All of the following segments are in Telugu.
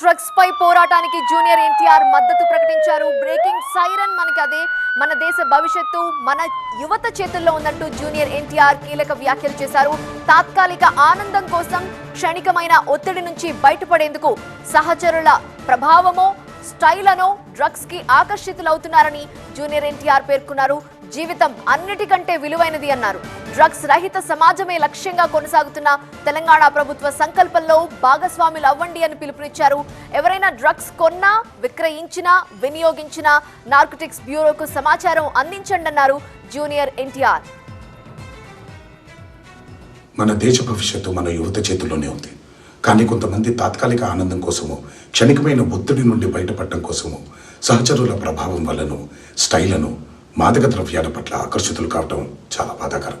డ్రగ్స్ పై పోరాటానికి జూనియర్ ఎన్టీఆర్ మద్దతు ప్రకటించారు. బ్రేకింగ్ సైరన్ మనకి అదే. మన దేశ భవిష్యత్తు మన యువత చేతుల్లో ఉన్నట్టు జూనియర్ ఎన్టీఆర్ కీలక వ్యాఖ్యలు చేశారు. తాత్కాలిక ఆనందం కోసం క్షణికమైన ఒత్తిడి నుంచి బయటపడేందుకు సహచరుల ప్రభావమో స్టైల్ అనో డ్రగ్స్కి ఆకర్షితులవుతున్నారని జూనియర్ ఎన్టీఆర్ పేర్కొన్నారు. జీవితం అన్నిటికంటే విలువైనది అన్నారు. డ్రగ్స్ రహిత సమాజమే లక్ష్యంగా కొనసాగుతున్న తెలంగాణ ప్రభుత్వ సంకల్పంలో భాగస్వాములు అవ్వండి అని పిలుపునిచ్చారు. ఎవరైనా డ్రగ్స్ కొన్నా విక్రయించినా వినియోగించినా నార్కోటిక్స్ బ్యూరోకు సమాచారం అందించండి అన్నారు జూనియర్ ఎన్టీఆర్. మన దేశ భవిష్యత్తు మన యువత చేతుల్లోనే ఉంది. కానీ కొంతమంది తాత్కాలిక ఆనందం కోసము క్షణికమైన ఒత్తిడి నుండి బయటపడటం కోసము సహచరుల ప్రభావం వలన స్టైలను మాదక ద్రవ్యాల పట్ల ఆకర్షితులు కావటం చాలా బాధాకరం.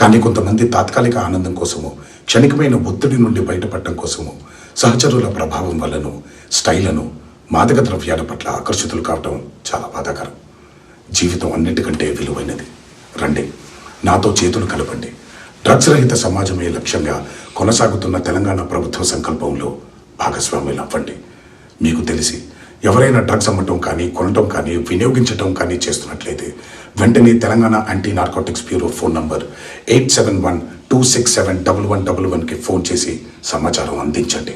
కానీ కొంతమంది తాత్కాలిక ఆనందం కోసము క్షణికమైన ఒత్తిడి నుండి బయటపడటం కోసము సహచరుల ప్రభావం వల్లను స్టైలను మాదక ద్రవ్యాల పట్ల ఆకర్షితులు కావటం చాలా బాధాకరం. జీవితం అన్నిటికంటే విలువైనది. రండి నాతో చేతులు కలపండి. డ్రగ్స్ రహిత సమాజమే లక్ష్యంగా కొనసాగుతున్న తెలంగాణ ప్రభుత్వ సంకల్పంలో భాగస్వాములు అవ్వండి. మీకు తెలిసి ఎవరైనా డ్రగ్స్ అమ్మటం కానీ కొనటం కానీ వినియోగించటం కానీ చేస్తున్నట్లయితే వెంటనే Telangana anti narcotics bureau phone number eight seven one two six seven double one double వన్కి ఫోన్ చేసి సమాచారం అందించండి.